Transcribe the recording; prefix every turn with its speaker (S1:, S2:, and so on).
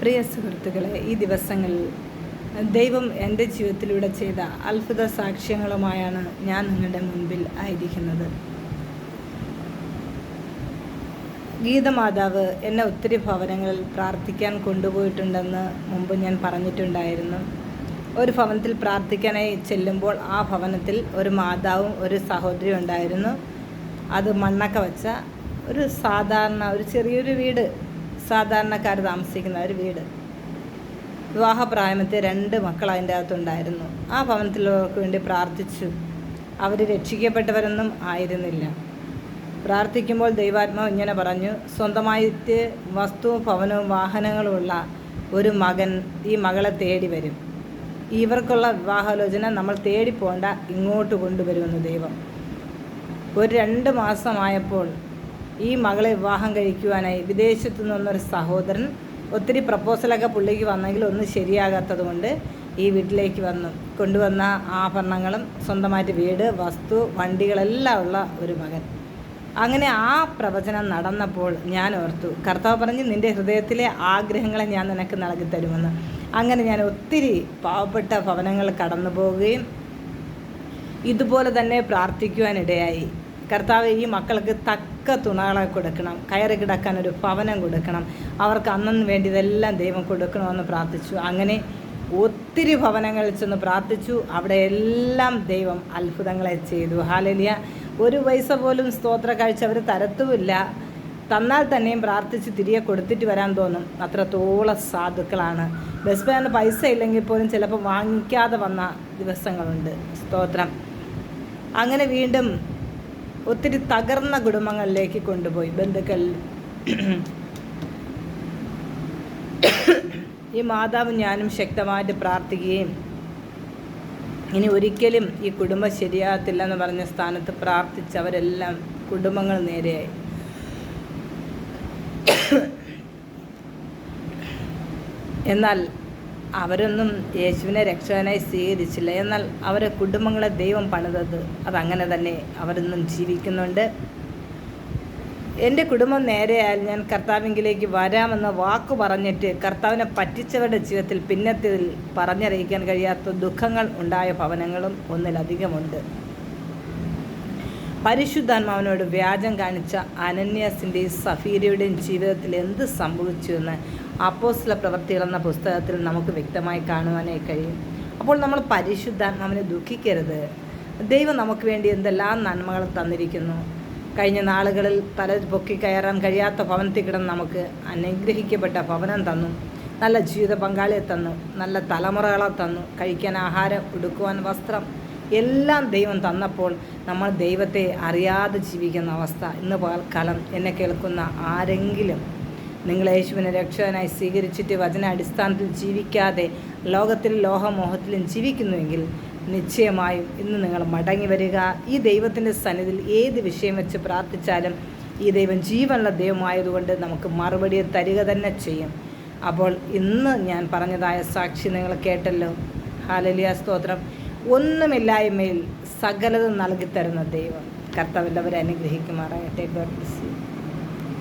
S1: പ്രിയ സുഹൃത്തുക്കളെ ഈ ദിവസങ്ങളിൽ ദൈവം എന്റെ ജീവിതത്തിലൂടെ ചെയ്ത അത്ഭുത സാക്ഷ്യങ്ങളുമായാണ് ഞാൻ നിങ്ങളുടെ മുൻപിൽ ആയിരിക്കുന്നത്. ഗീതമാതാവ് എന്നെ ഒത്തിരി ഭവനങ്ങളിൽ പ്രാർത്ഥിക്കാൻ കൊണ്ടുപോയിട്ടുണ്ടെന്ന് മുമ്പ് ഞാൻ പറഞ്ഞിട്ടുണ്ടായിരുന്നു. ഒരു ഭവനത്തിൽ പ്രാർത്ഥിക്കാനായി ചെല്ലുമ്പോൾ ആ ഭവനത്തിൽ ഒരു മാതാവും ഒരു സഹോദരിയും ഉണ്ടായിരുന്നു. അത് മണ്ണൊക്കെ വച്ച ഒരു സാധാരണ ഒരു ചെറിയൊരു വീട് സാധാരണക്കാർ താമസിക്കുന്ന ഒരു വീട്. വിവാഹപ്രായമത്തെ രണ്ട് മക്കൾ അതിന്റെ അകത്തുണ്ടായിരുന്നു. ആ ഭവനത്തിലുള്ളവർക്ക് വേണ്ടി പ്രാർത്ഥിച്ചു. അവർ രക്ഷിക്കപ്പെട്ടവരൊന്നും ആയിരുന്നില്ല. പ്രാർത്ഥിക്കുമ്പോൾ ദൈവാത്മാവ് ഇങ്ങനെ പറഞ്ഞു സ്വന്തമായിട്ട് വസ്തുവും ഭവനവും വാഹനങ്ങളുമുള്ള ഒരു മകൻ ഈ മകളെ തേടി വരും. ഇവർക്കുള്ള വിവാഹാലോചന നമ്മൾ തേടി പോകണ്ട ഇങ്ങോട്ട് കൊണ്ടുവരുമെന്ന് ദൈവം. ഒരു രണ്ട് മാസമായപ്പോൾ ഈ മകളെ വിവാഹം കഴിക്കുവാനായി വിദേശത്തു നിന്നൊരു സഹോദരൻ ഒത്തിരി പ്രപ്പോസലൊക്കെ പുള്ളിക്ക് വന്നെങ്കിൽ ഒന്നും ശരിയാകാത്തത് കൊണ്ട് ഈ വീട്ടിലേക്ക് വന്നു കൊണ്ടുവന്ന ആഭരണങ്ങളും സ്വന്തമായിട്ട് വീട് വസ്തു വണ്ടികളെല്ലാം ഉള്ള ഒരു മകൻ. അങ്ങനെ ആ പ്രവചനം നടന്നപ്പോൾ ഞാൻ ഓർത്തു കർത്താവ് പറഞ്ഞ് നിന്റെ ഹൃദയത്തിലെ ആഗ്രഹങ്ങളെ ഞാൻ നിനക്ക് നൽകി തരുമെന്ന്. അങ്ങനെ ഞാൻ ഒത്തിരി പാവപ്പെട്ട ഭവനങ്ങൾ കടന്നു പോവുകയും ഇതുപോലെ തന്നെ പ്രാർത്ഥിക്കുവാനിടയായി. കർത്താവ് ഈ മക്കൾക്ക് തക്ക തുണകളെ കൊടുക്കണം. കയറി കിടക്കാൻ ഒരു ഭവനം കൊടുക്കണം. അവർക്ക് അന്നു വേണ്ടിയതെല്ലാം ദൈവം കൊടുക്കണമെന്ന് പ്രാർത്ഥിച്ചു. അങ്ങനെ ഒത്തിരി ഭവനങ്ങളിൽ ചെന്ന് പ്രാർത്ഥിച്ചു. അവിടെ എല്ലാം ദൈവം അത്ഭുതങ്ങളെ ചെയ്തു. ഹാലലിയ ഒരു പൈസ പോലും സ്തോത്ര കാഴ്ച അവർ തരത്തുമില്ല. തന്നാൽ തന്നെയും പ്രാർത്ഥിച്ച് തിരികെ കൊടുത്തിട്ട് വരാൻ തോന്നും. അത്രത്തോളം സാധുക്കളാണ്. ബസ് ബാൻഡ് പൈസ ഇല്ലെങ്കിൽ പോലും ചിലപ്പോൾ വാങ്ങിക്കാതെ വന്ന ദിവസങ്ങളുണ്ട്. സ്തോത്രം. അങ്ങനെ വീണ്ടും ഒത്തിരി തകർന്ന കുടുംബങ്ങളിലേക്ക് കൊണ്ടുപോയി. ബന്ധുക്കൾ ഈ മാതാവ് ഞാനും ശക്തമായിട്ട് പ്രാർത്ഥിക്കുകയും ഇനി ഒരിക്കലും ഈ കുടുംബം ശരിയാകത്തില്ലെന്ന് പറഞ്ഞ സ്ഥാനത്ത് പ്രാർത്ഥിച്ചവരെല്ലാം കുടുംബങ്ങൾ നേരെയായി. എന്നാൽ അവരൊന്നും യേശുവിനെ രക്ഷകനായി സ്വീകരിച്ചില്ല. എന്നാൽ അവരെ കുടുംബങ്ങളെ ദൈവം പണിതത്. അതങ്ങനെ തന്നെ അവരൊന്നും ജീവിക്കുന്നുണ്ട്. എന്റെ കുടുംബം നേരെയായാൽ ഞാൻ കർത്താവിങ്കിലേക്ക് വരാമെന്ന വാക്ക് പറഞ്ഞിട്ട് കർത്താവിനെ പറ്റിച്ചവരുടെ ജീവിതത്തിൽ പിന്നത്തിൽ പറഞ്ഞറിയിക്കാൻ കഴിയാത്ത ദുഃഖങ്ങൾ ഉണ്ടായ ഭവനങ്ങളും ഒന്നിലധികമുണ്ട്. പരിശുദ്ധാത്മാവിനോട് വ്യാജം കാണിച്ച അനന്യാസിന്റെയും സഫീരയുടെയും ജീവിതത്തിൽ എന്ത് സംഭവിച്ചു എന്ന് അപ്പോസ്ല പ്രവർത്തികൾ എന്ന പുസ്തകത്തിൽ നമുക്ക് വ്യക്തമായി കാണുവാനായി കഴിയും. അപ്പോൾ നമ്മൾ പരിശുദ്ധാത്മാവിനെ ദുഃഖിക്കരുത്. ദൈവം നമുക്ക് വേണ്ടി എന്തെല്ലാം നന്മകൾ തന്നിരിക്കുന്നു. കഴിഞ്ഞ നാളുകളിൽ തല പൊക്കി കയറാൻ കഴിയാത്ത ഭവനത്തിൽ കിടന്ന് നമുക്ക് അനുഗ്രഹിക്കപ്പെട്ട ഭവനം തന്നു. നല്ല ജീവിത പങ്കാളിയെ തന്നു. നല്ല തലമുറകളെ തന്നു. കഴിക്കാൻ ആഹാരം ഉടുക്കുവാൻ വസ്ത്രം എല്ലാം ദൈവം തന്നപ്പോൾ നമ്മൾ ദൈവത്തെ അറിയാതെ ജീവിക്കുന്ന അവസ്ഥ. ഇന്ന് പകൽക്കാലം എന്നെ കേൾക്കുന്ന ആരെങ്കിലും നിങ്ങൾ യേശുവിനെ രക്ഷകനായി സ്വീകരിച്ചിട്ട് വചന അടിസ്ഥാനത്തിൽ ജീവിക്കാതെ ലോകത്തിൽ ലോഹമോഹത്തിലും ജീവിക്കുന്നുവെങ്കിൽ നിശ്ചയമായും ഇന്ന് നിങ്ങൾ മടങ്ങി വരിക. ഈ ദൈവത്തിന്റെ സന്നിധിയിൽ ഏത് വിഷയം വെച്ച് പ്രാർത്ഥിച്ചാലും ഈ ദൈവം ജീവനുള്ള ദൈവമായതുകൊണ്ട് നമുക്ക് മറുപടി തരിക തന്നെ ചെയ്യും. അപ്പോൾ ഇന്ന് ഞാൻ പറഞ്ഞതായ സാക്ഷി നിങ്ങൾ കേട്ടല്ലോ. ഹാലലിയ സ്തോത്രം. ഒന്നുമില്ലായ്മയിൽ സകലതും നൽകിത്തരുന്ന ദൈവം കർത്താവില്ലവരെ അനുഗ്രഹിക്കുമാറാകട്ടെ. God bless U